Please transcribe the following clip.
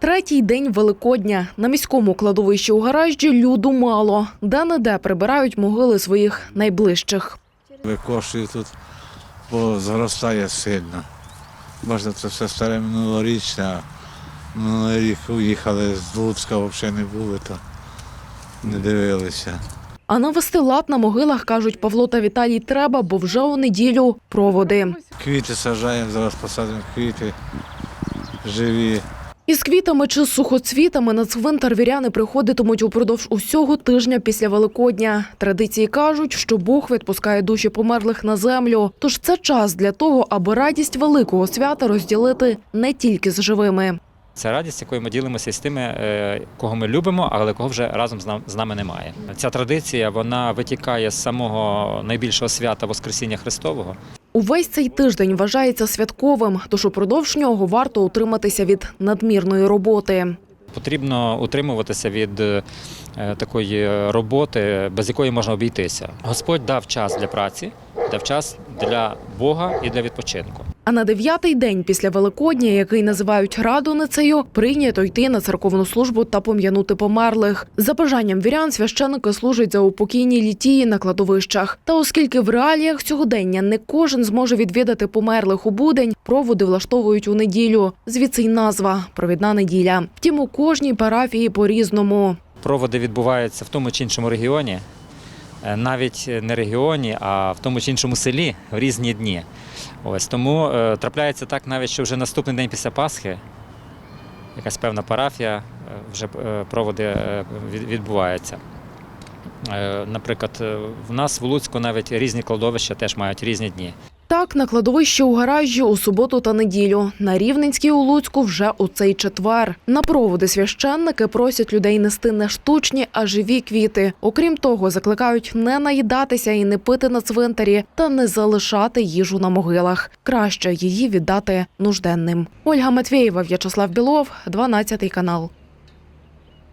Третій день Великодня. На міському кладовищі у гаражі люду мало. Де-не-де прибирають могили своїх найближчих. Викошую тут, бо зростає сильно. Бачите, це все старе минулорічне, минулий рік уїхали з Луцька, взагалі не були, то не дивилися. А навести лад на могилах, кажуть Павло та Віталій, треба, бо вже у неділю проводи. Квіти саджаємо, зараз посадимо квіти живі. Із квітами чи сухоцвітами на цвинтар віряни приходитимуть упродовж усього тижня після Великодня. Традиції кажуть, що Бог відпускає душі померлих на землю. Тож це час для того, аби радість великого свята розділити не тільки з живими. Це радість, якою ми ділимося з тими, е, кого ми любимо, але кого вже разом з нами немає. Ця традиція вона витікає з самого найбільшого свята Воскресіння Христового. Увесь цей тиждень вважається святковим, тож упродовж нього варто утриматися від надмірної роботи. Потрібно утримуватися від е, такої роботи, без якої можна обійтися. Господь дав час для праці, дав час для Бога і для відпочинку. А на дев'ятий день після Великодня, який називають Радоницею, прийнято йти на церковну службу та пом'янути померлих. За бажанням вірян священики служать за упокійні літії на кладовищах. Та оскільки в реаліях сьогодення не кожен зможе відвідати померлих у будень, проводи влаштовують у неділю. Звідси й назва провідна неділя. Втім, у кожній парафії по-різному. Проводи відбуваються в тому чи іншому регіоні, навіть не регіоні, а в тому чи іншому селі в різні дні. Ось тому е, трапляється так, навіть що вже наступний день після Пасхи, якась певна парафія, е, вже е, проводи е, відбуваються. Е, Наприклад, е, в нас в Луцьку навіть різні кладовища теж мають різні дні. Так, на кладовищі у гаражі у суботу та неділю. На Рівненській у Луцьку вже у цей четвер. На проводи священники просять людей нести не штучні, а живі квіти. Окрім того, закликають не наїдатися і не пити на цвинтарі та не залишати їжу на могилах. Краще її віддати нужденним. Ольга Матвєєва, В'ячеслав Білов, 12 канал.